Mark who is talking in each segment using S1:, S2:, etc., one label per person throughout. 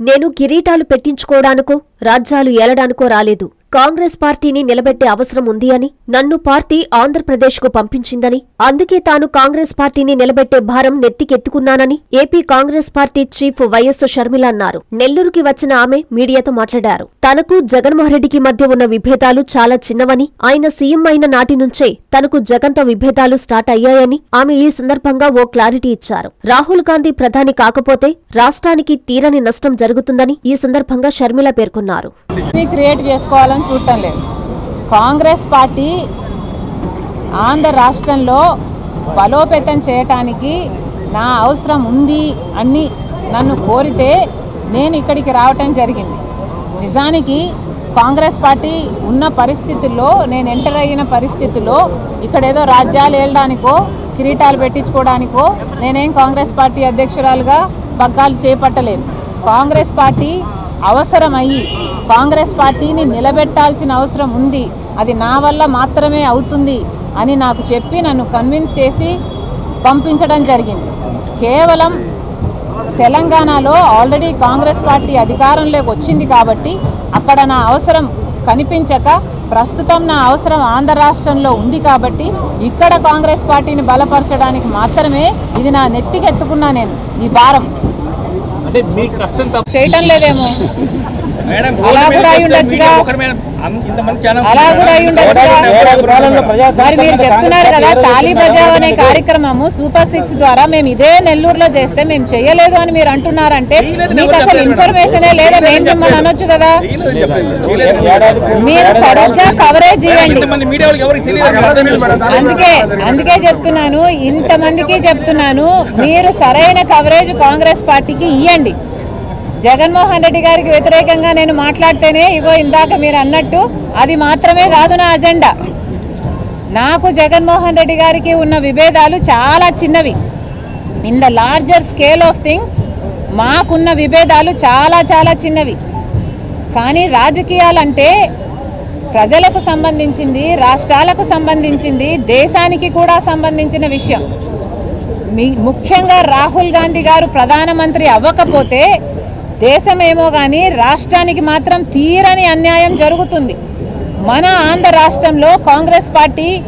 S1: నేను కిరీటాలు పెట్టించుకోవడానికో రాజ్యాలు ఏలడానికో రాలేదు. కాంగ్రెస్ పార్టీని నిలబెట్టే అవసరం ఉంది అని నన్ను పార్టీ ఆంధ్రప్రదేశ్కు పంపించిందని అందుకే తాను కాంగ్రెస్ పార్టీని నిలబెట్టే భారం నెత్తికెత్తుకున్నానని AP Congress party chief YS Sharmila అన్నారు. నెల్లూరుకి వచ్చిన ఆమె మీడియాతో మాట్లాడారు. తనకు జగన్మోహన్ రెడ్డికి మధ్య ఉన్న విభేదాలు చాలా చిన్నవని ఆయన సీఎం అయిన నాటి నుంచే తనకు జగన్తో విభేదాలు స్టార్ట్ అయ్యాయని ఆమె ఈ సందర్భంగా ఓ క్లారిటీ ఇచ్చారు. రాహుల్ గాంధీ ప్రధాని కాకపోతే రాష్ట్రానికి తీరని నష్టం జరుగుతుందని ఈ సందర్భంగా షర్మిల పేర్కొన్నారు.
S2: క్రియేట్ చేసుకోవాలని చూడటం లేదు. కాంగ్రెస్ పార్టీ ఆంధ్ర రాష్ట్రంలో బలోపేతం చేయటానికి నా అవసరం ఉంది అని నన్ను కోరితే నేను ఇక్కడికి రావటం జరిగింది. నిజానికి కాంగ్రెస్ పార్టీ ఉన్న పరిస్థితుల్లో నేను ఎంటర్ అయిన పరిస్థితుల్లో ఇక్కడ ఏదో రాజ్యాలు ఏళ్ళడానికో కిరీటాలు పెట్టించుకోవడానికో నేనేం కాంగ్రెస్ పార్టీ అధ్యక్షురాలుగా పగ్గాలు చేపట్టలేదు. కాంగ్రెస్ పార్టీ అవసరమయ్యి కాంగ్రెస్ పార్టీని నిలబెట్టాల్సిన అవసరం ఉంది. అది నా వల్ల మాత్రమే అవుతుంది అని నాకు చెప్పి నన్ను కన్విన్స్ చేసి పంపించడం జరిగింది. కేవలం తెలంగాణలో ఆల్రెడీ కాంగ్రెస్ పార్టీ అధికారంలోకి వచ్చింది కాబట్టి అక్కడ నా అవసరం కనిపించక ప్రస్తుతం నా అవసరం ఆంధ్ర రాష్ట్రంలో ఉంది కాబట్టి ఇక్కడ కాంగ్రెస్ పార్టీని బలపరచడానికి మాత్రమే ఇది నా నెత్తికెత్తుకున్నా నేను ఈ భారం.
S3: అంటే మీ కష్టం తప్ప
S2: చేయటం లేదేమో. అలా
S3: రోడ్డు మీద
S2: కూడా అయి
S3: వస్తే
S2: ఉండొచ్చుగా.
S3: మీరు
S2: అలా కూడా అయి ఉండొచ్చుగా. మరి మీరు చెప్తున్నారు కదా తాలీ బజావ్ అనే కార్యక్రమము సూపర్ సిక్స్ ద్వారా మేము ఇదే నెల్లూరులో చేస్తే మేము చేయలేదు అని మీరు అంటున్నారంటే మీకు అసలు ఇన్ఫర్మేషనే లేదా మేము మిమ్మల్ని అనొచ్చు కదా. మీరు సరిగ్గా కవరేజ్ చేయండి.
S3: ఇంతమంది మీడియా వాళ్ళకి ఎవరికి తెలియదు? అర్థం చేసుకోండి.
S2: అందుకే అందుకే చెప్తున్నాను ఇంతమందికి చెప్తున్నాను మీరు సరైన కవరేజ్ కాంగ్రెస్ పార్టీకి ఇవ్వండి జగన్మోహన్ రెడ్డి గారికి వ్యతిరేకంగా నేను మాట్లాడితేనే ఇగో ఇందాక మీరు అన్నట్టు అది మాత్రమే కాదు నా అజెండా. నాకు జగన్మోహన్ రెడ్డి గారికి ఉన్న విభేదాలు చాలా చిన్నవి. In the larger scale of things మాకున్న విభేదాలు చాలా చాలా చిన్నవి. కానీ రాజకీయాలంటే ప్రజలకు సంబంధించింది రాష్ట్రాలకు సంబంధించింది దేశానికి కూడా సంబంధించిన విషయం. మీ ముఖ్యంగా రాహుల్ గాంధీ గారు ప్రధానమంత్రి అవ్వకపోతే దేశమేమో కానీ రాష్ట్రానికి మాత్రం తీరని అన్యాయం జరుగుతుంది. మన ఆంధ్ర రాష్ట్రంలో కాంగ్రెస్ పార్టీ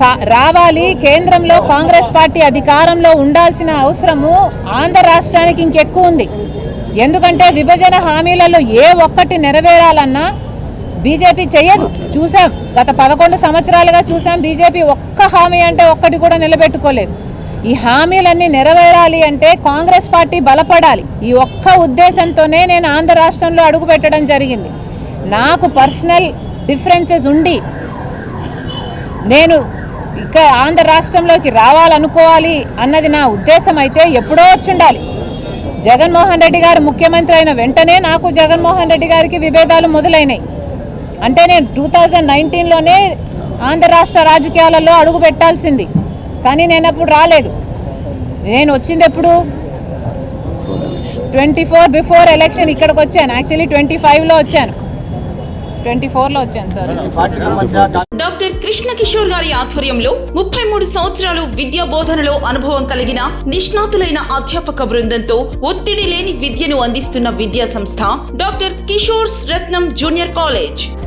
S2: కా- రావాలి కేంద్రంలో కాంగ్రెస్ పార్టీ అధికారంలో ఉండాల్సిన అవసరము ఆంధ్ర రాష్ట్రానికి ఇంకెక్కువ ఉంది. ఎందుకంటే విభజన హామీలలో ఏ ఒక్కటి నెరవేరాలన్నా బీజేపీ చేయదు చూసాం గత పదకొండు సంవత్సరాలుగా చూసాం బీజేపీ ఒక్క హామీ అంటే ఒక్కటి కూడా నిలబెట్టుకోలేదు. ఈ హామీలన్నీ నెరవేరాలి అంటే కాంగ్రెస్ పార్టీ బలపడాలి. ఈ ఒక్క ఉద్దేశంతోనే నేను ఆంధ్ర రాష్ట్రంలో అడుగు పెట్టడం జరిగింది. నాకు పర్సనల్ డిఫరెన్సెస్ ఉండి నేను ఇక ఆంధ్ర రాష్ట్రంలోకి రావాలనుకోవాలి అన్నది నా ఉద్దేశం అయితే ఎప్పుడో వచ్చుండాలి. జగన్మోహన్ రెడ్డి గారు ముఖ్యమంత్రి అయిన వెంటనే నాకు జగన్మోహన్ రెడ్డి గారికి విభేదాలు మొదలైనాయి. అంటే నేను టూ థౌజండ్ నైన్టీన్లోనే ఆంధ్ర రాష్ట్ర రాజకీయాలలో అడుగు పెట్టాల్సింది. కానీ నేను అప్పుడు రాలేదు. నేను వచ్చింది ఎప్పుడు? ట్వంటీ ఫోర్ బిఫోర్ ఎలక్షన్ ఇక్కడికి వచ్చాను. యాక్చువల్లీ ట్వంటీ ఫైవ్లో వచ్చాను. ట్వంటీ ఫోర్లో వచ్చాను సార్.
S4: డాక్టర్ కృష్ణ కిషోర్ గారి ఆధ్వర్యంలో ముప్పై మూడు సంవత్సరాలు విద్యా బోధనలో అనుభవం కలిగిన నిష్ణాతులైన అధ్యాపక బృందంతో ఒత్తిడి లేని విద్యను అందిస్తున్న విద్యా సంస్థ doctor Kishore's Ratnam junior college.